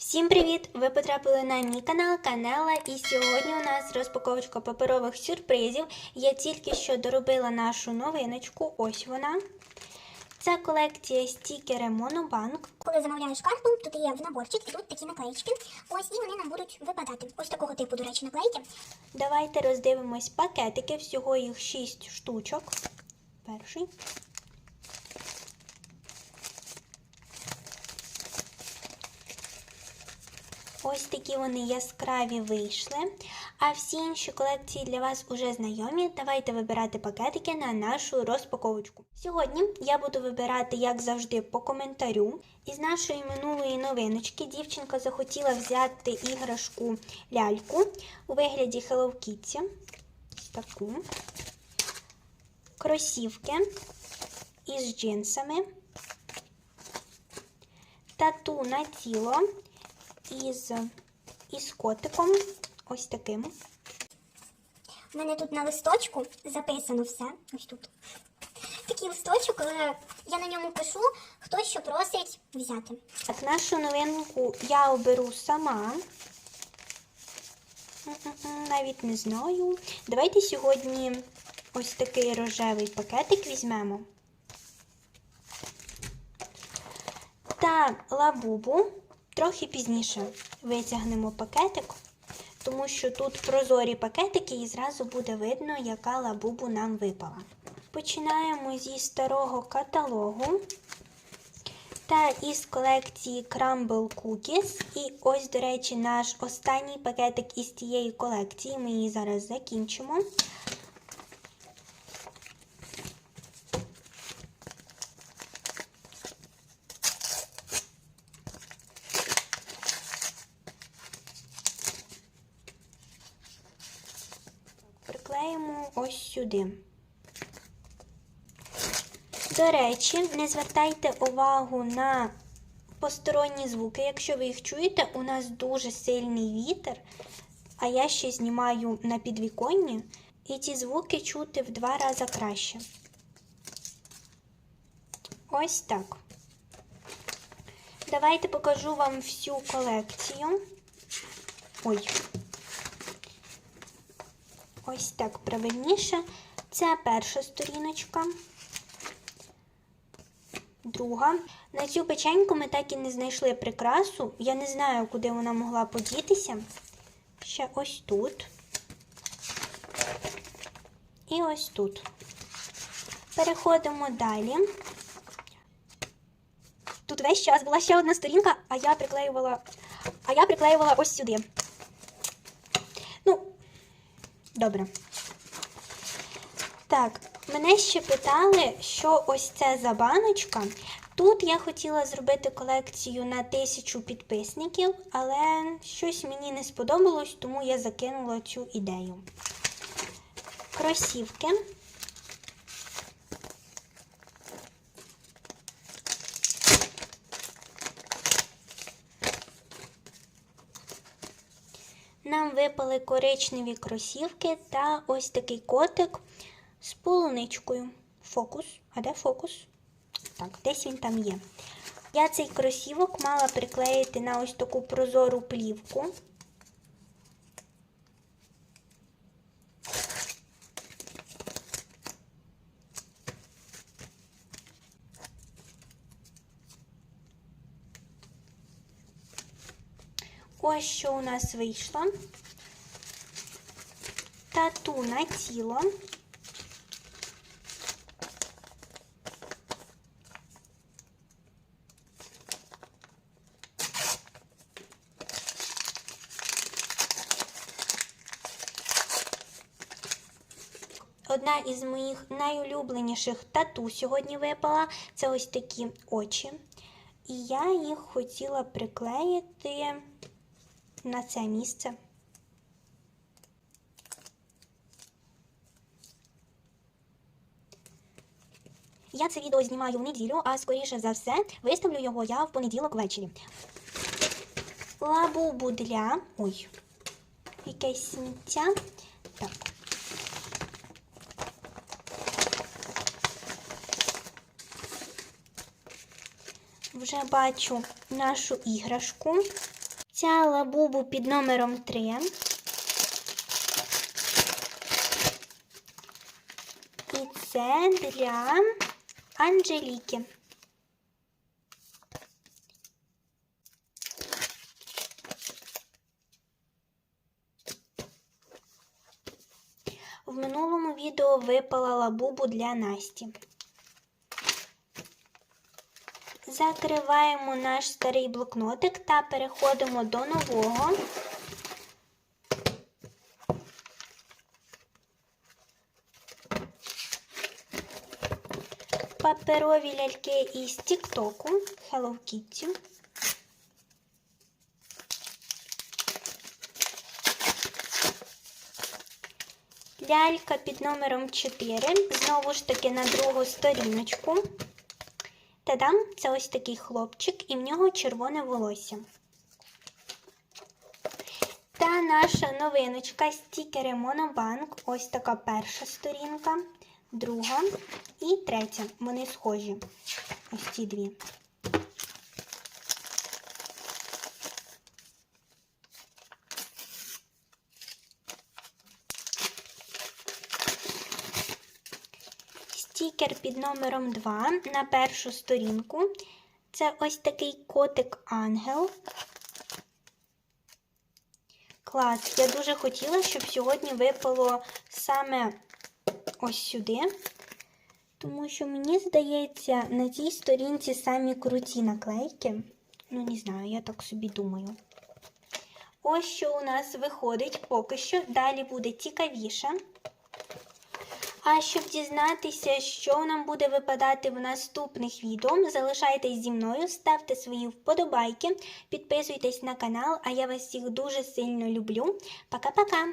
Всім привіт! Ви потрапили на мій канал Канела, і сьогодні у нас розпаковочка паперових сюрпризів. Я тільки що доробила нашу новиночку. Ось вона. Це колекція стікери Monobank. Коли замовляєш карту, тут є в наборчик, ідуть такі наклеїчки. Ось і вони нам будуть випадати. Ось такого типу, до речі, наклейки. Давайте роздивимось пакетики. Всього їх 6 штучок. Перший. Ось такі вони яскраві вийшли. А всі інші колекції для вас уже знайомі. Давайте вибирати пакетики на нашу розпаковочку. Сьогодні я буду вибирати, як завжди, по коментарю. Із нашої минулої новиночки дівчинка захотіла взяти іграшку ляльку у вигляді Hello Kitty. Таку. Кросівки із джинсами. Тату на тіло із, із котиком. Ось таким. У мене тут на листочку записано все. Ось тут. Такий листочок, е, я на ньому пишу, хто що просить взяти. Так, нашу новинку я оберу сама. Навіть не знаю. Давайте сьогодні ось такий рожевий пакетик візьмемо. Та лабубу трохи пізніше витягнемо пакетик, тому що тут прозорі пакетики і зразу буде видно, яка лабубу нам випала. Починаємо зі старого каталогу та із колекції Crumble Cookies. І ось, до речі, наш останній пакетик із цієї колекції. Ми її зараз закінчимо. Ось сюди. До речі, не звертайте увагу на посторонні звуки. Якщо ви їх чуєте, у нас дуже сильний вітер, а я ще знімаю на підвіконні, і ці звуки чути в два рази краще. Ось так. Давайте покажу вам всю колекцію. Ой. Ось так правильніше. Це перша сторіночка. Друга. На цю печеньку ми так і не знайшли прикрасу. Я не знаю, куди вона могла подітися. Ще ось тут. І ось тут. Переходимо далі. Тут весь час була ще одна сторінка, а я приклеювала, а я приклеювала ось сюди. Добре. Так, мене ще питали, що ось це за баночка. Тут я хотіла зробити колекцію на тисячу підписників, але щось мені не сподобалось, тому я закинула цю ідею. Кросівки. Нам випали коричневі кросівки та ось такий котик з полуничкою. Фокус. А де фокус? Так, десь він там є. Я цей кросівок мала приклеїти на ось таку прозору плівку. Ось що у нас вийшло. Тату на тіло. Одна із моїх найулюбленіших тату сьогодні випала. Це ось такі очі. І я їх хотіла приклеїти на це місце. Я це відео знімаю в неділю, а скоріше за все виставлю його я в понеділок ввечері. Лабубу для. Ой, якесь сміття. Так. Вже бачу нашу іграшку. Ця лабубу під номером 3. І це для Анжеліки. В минулому відео випала лабубу для Насті. Закриваємо наш старий блокнотик та переходимо до нового. Паперові ляльки із Тіктоку Hello Kitty. Лялька під номером 4. Знову ж таки на другу сторіночку. Та-дам, це ось такий хлопчик, і в нього червоне волосся. Та наша новиночка стікери Монобанк. Ось така перша сторінка, друга і третя. Вони схожі. Ось ці дві. Стікер під номером 2 на першу сторінку. Це ось такий котик-ангел. Клас. Я дуже хотіла, щоб сьогодні випало саме ось сюди. Тому що мені здається, на цій сторінці самі круті наклейки. Ну, не знаю, я так собі думаю. Ось що у нас виходить поки що. Далі буде цікавіше. А щоб дізнатися, що нам буде випадати в наступних відео, залишайтесь зі мною, ставте свої вподобайки, підписуйтесь на канал, а я вас всіх дуже сильно люблю. Пока-пока!